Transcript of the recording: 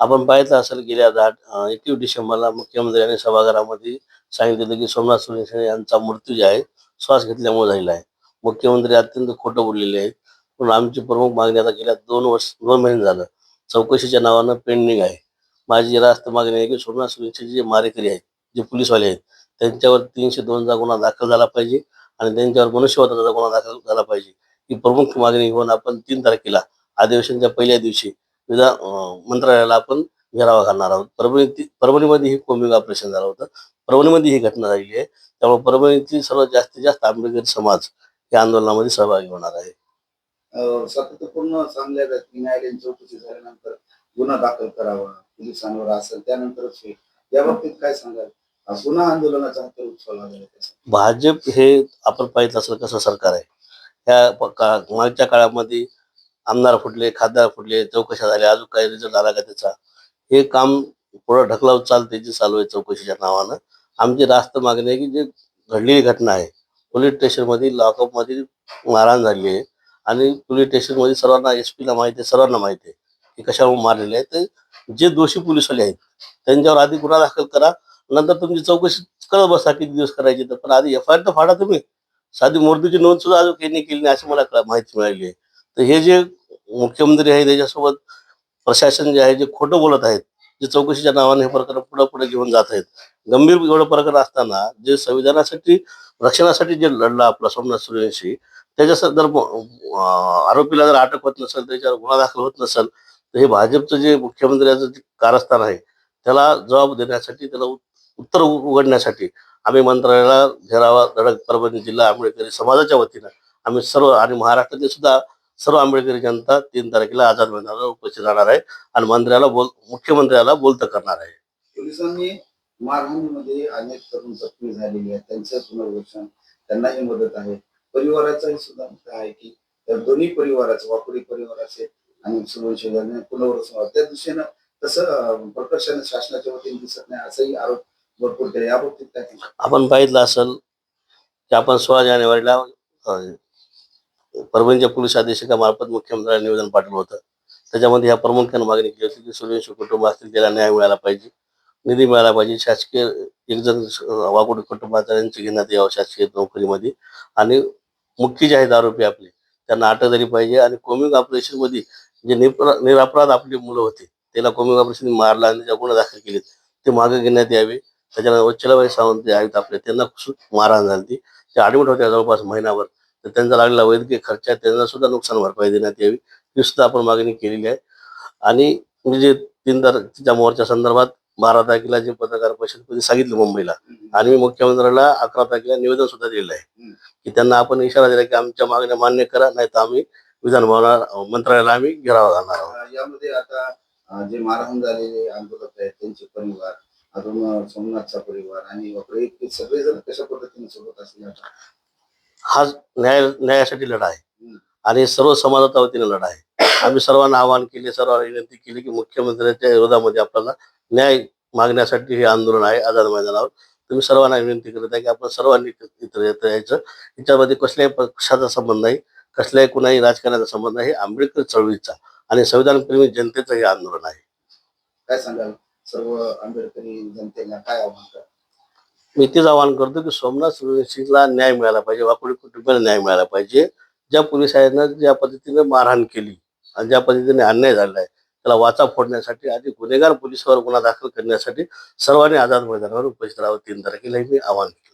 आपण पाहिलं असेल गेल्या दहा एकवीस डिसेंबरला मुख्यमंत्र्यांनी सभागृहामध्ये सांगितलं की सोमनाथ सुरेश यांचा मृत्यू जे आहे श्वास घेतल्यामुळे झालेला आहे. मुख्यमंत्री अत्यंत खोटं बोललेले आहेत. पण आमची प्रमुख मागणी आता गेल्या दोन वर्ष दोन महिने झालं. चौकशीच्या नावानं पेंडिंग आहे. माझी रास्त मागणी आहे की सोमनाथ सुरेशचे जे मारेकरी आहेत जे पोलीसवाले आहेत त्यांच्यावर तीनशे दोनचा गुन्हा दाखल झाला पाहिजे आणि त्यांच्यावर मनुष्यवधाचा गुन्हा दाखल झाला पाहिजे. ही प्रमुख मागणी घेऊन आपण तीन तारखेला अधिवेशनच्या पहिल्या दिवशी विधान अं, मंत्रालयाला आपण घेरावा घालणार आहोत. परभणी परभणीमध्ये ही कोमिंग ऑपरेशन झालं होतं. परभणीमध्ये ही घटना झालेली आहे. त्यामुळे परभणीतील सर्वात जास्तीत जास्त आंबेडकरी समाज या आंदोलनामध्ये सहभागी होणार आहे. सातत्यपूर्ण सांगल्या जात की न्यायालयीन चौकशी झाल्यानंतर गुन्हा दाखल करावा पोलिसांवर असेल त्यानंतरच होईल. या बाबतीत काय सांगाल? पुन्हा आंदोलनाचा उचलला भाजप हे आपण पाहिलं असेल कसं सरकार आहे. का- मागच्या काळामध्ये आमदार फुटले खासदार फुटले चौकशा झाल्या अजून काही रिझल्ट आला का त्याचा? हे काम पुढं ढकलाव चालते जे चालू आहे चौकशीच्या नावानं. आमची रास्त मागणी आहे की जे घडलेली घटना आहे पोलीस स्टेशनमध्ये लॉकअपमध्ये मारहाण झाली आहे. आणि पोलीस स्टेशनमध्ये सर्वांना एस पीला माहिती आहे सर्वांना माहिती आहे की कशामुळे मारलेले आहे. ते जे दोषी पोलीसवाले आहेत त्यांच्यावर आधी गुन्हा दाखल करा. नंतर तुमची चौकशी करत बसा किती दिवस करायची तर. पण आधी एफ आय आर तर फाडा तुम्ही. साधी मूर्तीची नोंद सुद्धा अजून त्यांनी केली नाही अशी मला माहिती मिळाली आहे. तर हे जे मुख्यमंत्री आहे त्याच्यासोबत प्रशासन जे आहे जे खोटं बोलत आहेत जे चौकशीच्या नावाने हे प्रकरण पुढे पुढे घेऊन जात आहेत. गंभीर एवढं प्रकरण असताना जे संविधानासाठी रक्षणासाठी जे लढला आपला सोमनाथ सूर्यवंशी त्याच्या जर आरोपीला जर अटक होत नसेल त्याच्यावर गुन्हा दाखल होत नसेल तर हे भाजपचं जे मुख्यमंत्र्याचं जे कारस्थान आहे त्याला जबाब देण्यासाठी त्याला उत्तर उ- उघडण्यासाठी आम्ही मंत्रालयाला घेरावा धडक परभणी जिल्हा आंबेडकरी समाजाच्या वतीनं आम्ही सर्व आणि महाराष्ट्रातील सुद्धा सर्व आंबेडकरी जनता तीन तारखेला आझाद मैदानावर उपस्थित राहणार आहे आणि मंत्र्याला बोल मुख्यमंत्र्याला बोलतं करणार आहे पोलिसांनी मारहाणीमध्ये अनेक तरुण जखमी झालेले आहेत त्यांचं पुनर्वसन त्यांनाही मदत आहे परिवाराचाही सुद्धा मुद्दा आहे की दोन्ही परिवाराचं वाकुडी परिवाराचे आणि सुरवंशी पुनर्वसन. त्या दिशेनं तसं प्रकर्षाने शासनाच्या वतीने दिसत नाही असंही आरोप भरपूर केले याबाबतीत काय? आपण पाहिलं असेल की आपण सोळा जानेवारीला परभणीच्या पोलीस अधीक्षकामार्फत मुख्यमंत्र्यांना निवेदन पाठवलं होतं. त्याच्यामध्ये ह्या प्रमुख्यानं मागणी केली होती की सूर्यवंशी कुटुंब असतील त्याला न्याय मिळाला पाहिजे. निधी मिळाला पाहिजे. शासकीय एकजण जण कुटुंबाचा यांची घेण्यात यावं शासकीय नोकरीमध्ये. आणि मुख्य जे आहेत आरोपी आपले त्यांना अटक झाली पाहिजे. आणि कोमिंग ऑपरेशनमध्ये जे निप्र- निरपराध आपली मुलं होते त्याला कोमिंग ऑपरेशन मारला आणि ज्या गुन्हा दाखल केले ते मागे घेण्यात यावे. त्याच्यानंतर वच्छलाबाई सावंत जे आहेत आपले त्यांना मारहाण झाली ते ॲडमिट होत्या जवळपास महिनाभर. तर त्यांचा लागलेला वैद्यकीय खर्च आहे त्यांना सुद्धा नुकसान भरपाई देण्यात यावी ही सुद्धा आपण मागणी केलेली आहे आणि मी जे तीन तारखेच्या मोर्चा संदर्भात बारा तारखेला जे पत्रकार परिषदेमध्ये सांगितलं मुंबईला आणि मी मुख्यमंत्र्याला अकरा तारखेला निवेदन सुद्धा दिलेलं आहे. की त्यांना आपण इशारा दिला की आमच्या मागण्या मान्य करा नाही तर आम्ही विधान भवना मंत्रालयाला आम्ही घेरावा घालणार आहोत यामध्ये आता जे मारहाण झालेले आंदोलक आहेत त्यांचे परिवार अजून सोमनाथचा परिवार आणि सगळेजण कशा पद्धतीने सोबत असतील आता? हा न्याय न्यायासाठी लढा आहे. आणि सर्व समाजाच्या वतीने लढा आहे. आम्ही सर्वांना आवाहन केले सर्वांना विनंती केली की मुख्यमंत्र्यांच्या विरोधामध्ये आपल्याला न्याय मागण्यासाठी हे आंदोलन आहे आझाद मैदानावर. तुम्ही सर्वांना विनंती करत आहे की आपण सर्वांनी येत यायचं याच्यामध्ये कसल्याही पक्षाचा संबंध नाही कसल्याही कुणाही राजकारणाचा संबंध नाही. आंबेडकर चळवळीचा आणि संविधानप्रेमी जनतेचं हे आंदोलन आहे. काय सांगाल? सर्व आंबेडकरी जनतेला काय आव्हान मी तेच आवाहन करतो की सोमनाथ सूर्यवंशीला न्याय मिळाला पाहिजे वाकुडी कुटुंबाला न्याय मिळाला पाहिजे. ज्या पोलिसांना ज्या पद्धतीने मारहाण केली आणि ज्या पद्धतीने अन्याय झालेला आहे त्याला वाचा फोडण्यासाठी आणि गुन्हेगार पोलिसावर गुन्हा दाखल करण्यासाठी सर्वांनी आझाद मैदानावर उपस्थित राहावं तीन तारखेलाही मी आवाहन केलं.